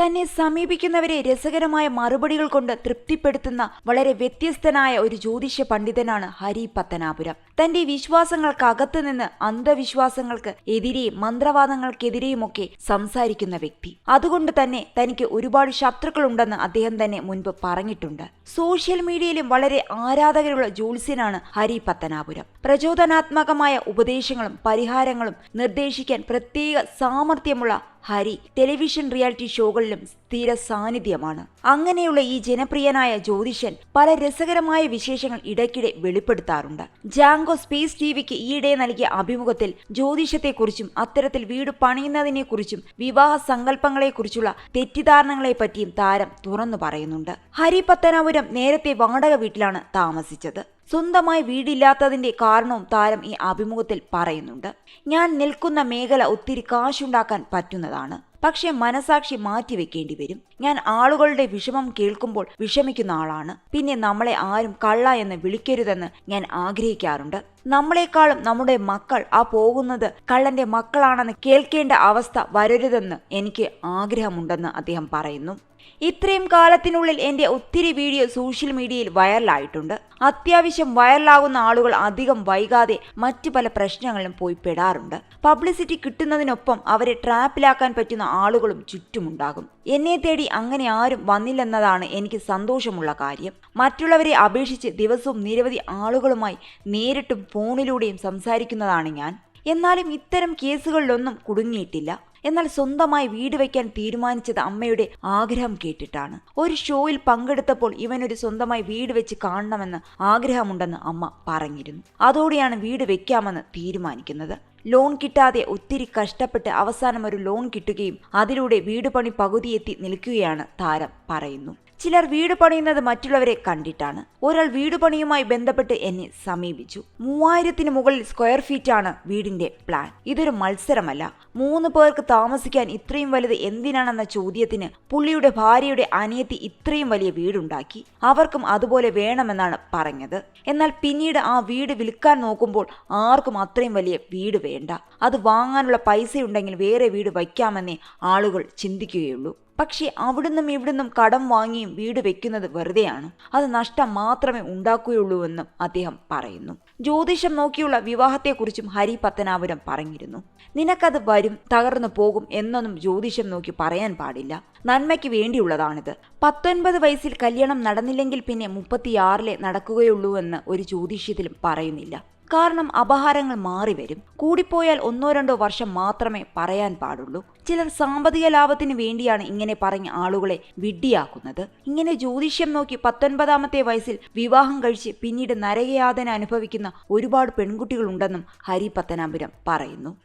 തന്നെ സമീപിക്കുന്നവരെ രസകരമായ മറുപടികൾ കൊണ്ട് തൃപ്തിപ്പെടുത്തുന്ന വളരെ വ്യത്യസ്തനായ ഒരു ജ്യോതിഷ പണ്ഡിതനാണ് ഹരി പത്തനാപുരം. തന്റെ വിശ്വാസങ്ങൾക്കകത്ത് നിന്ന് അന്ധവിശ്വാസങ്ങൾക്ക് എതിരെയും മന്ത്രവാദങ്ങൾക്കെതിരെയുമൊക്കെ സംസാരിക്കുന്ന വ്യക്തി. അതുകൊണ്ട് തന്നെ തനിക്ക് ഒരുപാട് ശത്രുക്കളുണ്ടെന്ന് അദ്ദേഹം തന്നെ മുൻപ് പറഞ്ഞിട്ടുണ്ട്. സോഷ്യൽ മീഡിയയിലും വളരെ ആരാധകരുള്ള ജ്യോത്സ്യനാണ് ഹരി പത്തനാപുരം. പ്രചോദനാത്മകമായ ഉപദേശങ്ങളും പരിഹാരങ്ങളും നിർദ്ദേശിക്കാൻ പ്രത്യേക സാമർഥ്യമുള്ള ഹരി ടെലിവിഷൻ റിയാലിറ്റി ഷോകളിലും സ്ഥിര സാന്നിധ്യമാണ്. അങ്ങനെയുള്ള ഈ ജനപ്രിയനായ ജ്യോതിഷൻ പല രസകരമായ വിശേഷങ്ങൾ ഇടയ്ക്കിടെ വെളിപ്പെടുത്താറുണ്ട്. ജാങ്കോ സ്പേസ് ടിവിക്ക് ഈയിടെ നൽകിയ അഭിമുഖത്തിൽ ജ്യോതിഷത്തെക്കുറിച്ചും അത്തരത്തിൽ വീട് പണിയുന്നതിനെക്കുറിച്ചും വിവാഹ സങ്കല്പങ്ങളെക്കുറിച്ചുള്ള തെറ്റിദ്ധാരണകളെപ്പറ്റിയും താരം തുറന്നു പറയുന്നുണ്ട്. ഹരി പത്തനാപുരം നേരത്തെ വാടക വീട്ടിലാണ് താമസിച്ചത്. സ്വന്തമായി വീടില്ലാത്തതിന്റെ കാരണവും താരം ഈ അഭിമുഖത്തിൽ പറയുന്നുണ്ട്. ഞാൻ നിൽക്കുന്ന മേഖല ഒത്തിരി കാശുണ്ടാക്കാൻ പറ്റുന്നതാണ്. പക്ഷേ മനസാക്ഷി മാറ്റിവെക്കേണ്ടി വരും ഞാൻ ആളുകളുടെ വിഷമം കേൾക്കുമ്പോൾ വിഷമിക്കുന്ന ആളാണ്. പിന്നെ നമ്മളെ ആരും കള്ള എന്ന് വിളിക്കരുതെന്ന് ഞാൻ ആഗ്രഹിക്കാറുണ്ട്. നമ്മളെക്കാളും നമ്മുടെ മക്കൾ ആ പോകുന്നത് കള്ളന്റെ മക്കളാണെന്ന് കേൾക്കേണ്ട അവസ്ഥ വരരുതെന്ന് എനിക്ക് ആഗ്രഹമുണ്ടെന്ന് അദ്ദേഹം പറയുന്നു. ഇത്രയും കാലത്തിനുള്ളിൽ എന്റെ ഒത്തിരി വീഡിയോ സോഷ്യൽ മീഡിയയിൽ വൈറലായിട്ടുണ്ട്. അത്യാവശ്യം വൈറലാകുന്ന ആളുകൾ അധികം വൈകാതെ മറ്റു പല പ്രശ്നങ്ങളിലും പോയി പെടാറുണ്ട്. പബ്ലിസിറ്റി കിട്ടുന്നതിനൊപ്പം അവരെ ട്രാപ്പിലാക്കാൻ പറ്റുന്ന ആളുകളും ചുറ്റുമുണ്ടാകും. എന്നെ തേടി അങ്ങനെ ആരും വന്നില്ലെന്നതാണ് എനിക്ക് സന്തോഷമുള്ള കാര്യം. മറ്റുള്ളവരെ അപേക്ഷിച്ച് ദിവസവും നിരവധി ആളുകളുമായി നേരിട്ടും ഫോണിലൂടെയും സംസാരിക്കുന്നതാണ് ഞാൻ. എന്നാലും ഇത്തരം കേസുകളിലൊന്നും കുടുങ്ങിയിട്ടില്ല. എന്നാൽ സ്വന്തമായി വീട് വയ്ക്കാൻ തീരുമാനിച്ചത് അമ്മയുടെ ആഗ്രഹം കേട്ടിട്ടാണ്. ഒരു ഷോയിൽ പങ്കെടുത്തപ്പോൾ ഇവനൊരു സ്വന്തമായി വീട് വെച്ച് കാണണമെന്ന് ആഗ്രഹമുണ്ടെന്ന് അമ്മ പറഞ്ഞിരുന്നു. അതോടെയാണ് വീട് വെക്കാമെന്ന് തീരുമാനിക്കുന്നത്. ലോൺ കിട്ടാതെ ഒത്തിരി കഷ്ടപ്പെട്ട് അവസാനം ഒരു ലോൺ കിട്ടുകയും അതിലൂടെ വീട് പണി പകുതിയെത്തി നിൽക്കുകയാണ് താരം. പറയുന്നു. ചിലർ വീട് പണിയുന്നത് മറ്റുള്ളവരെ കണ്ടിട്ടാണ്. ഒരാൾ വീട് പണിയുമായി ബന്ധപ്പെട്ട് എന്നെ സമീപിച്ചു. മൂവായിരത്തിന് മുകളിൽ സ്ക്വയർ ഫീറ്റ് ആണ് വീടിന്റെ പ്ലാൻ. ഇതൊരു മത്സരമല്ല. മൂന്ന് പേർക്ക് താമസിക്കാൻ ഇത്രയും വലുത് എന്തിനാണെന്ന ചോദ്യത്തിന് പുള്ളിയുടെ ഭാര്യയുടെ അനിയത്തി ഇത്രയും വലിയ വീടുണ്ടാക്കി. അവർക്കും അതുപോലെ വേണമെന്നാണ് പറഞ്ഞത്. എന്നാൽ പിന്നീട് ആ വീട് വിൽക്കാൻ നോക്കുമ്പോൾ ആർക്കും അത്രയും വലിയ വീട് വേണ്ട. അത് വാങ്ങാനുള്ള പൈസയുണ്ടെങ്കിൽ വേറെ വീട് വയ്ക്കാമെന്നേ ആളുകൾ ചിന്തിക്കുകയുള്ളൂ. പക്ഷേ അവിടുന്നും ഇവിടുന്നും കടം വാങ്ങിയും വീട് വെക്കുന്നത് വെറുതെയാണ്. അത് നഷ്ടം മാത്രമേ ഉണ്ടാക്കുകയുള്ളൂവെന്നും അദ്ദേഹം പറയുന്നു. ജ്യോതിഷം നോക്കിയുള്ള വിവാഹത്തെക്കുറിച്ചും ഹരി പത്തനാപുരം പറഞ്ഞിരുന്നു. നിനക്കത് വരും തകർന്നു പോകും എന്നൊന്നും ജ്യോതിഷം നോക്കി പറയാൻ പാടില്ല. നന്മയ്ക്ക് വേണ്ടിയുള്ളതാണിത്. പത്തൊൻപത് വയസ്സിൽ കല്യാണം നടന്നില്ലെങ്കിൽ പിന്നെ മുപ്പത്തിയാറിലെ നടക്കുകയുള്ളൂവെന്ന് ഒരു ജ്യോതിഷ്യത്തിലും പറയുന്നില്ല. കാരണം അപഹാരങ്ങൾ മാറി വരും കൂടിപ്പോയാൽ ഒന്നോ രണ്ടോ വർഷം മാത്രമേ പറയാൻ പാടുള്ളൂ. ചിലർ സാമ്പത്തിക ലാഭത്തിന് വേണ്ടിയാണ് ഇങ്ങനെ പറഞ്ഞ ആളുകളെ വിഡ്ഢിയാക്കുന്നത്. ഇങ്ങനെ ജ്യോതിഷ്യം നോക്കി പത്തൊൻപതാമത്തെ വയസ്സിൽ വിവാഹം കഴിച്ച് പിന്നീട് നരകയാതന അനുഭവിക്കുന്ന ഒരുപാട് പെൺകുട്ടികളുണ്ടെന്നും ഹരി പത്തനാപുരം പറയുന്നു.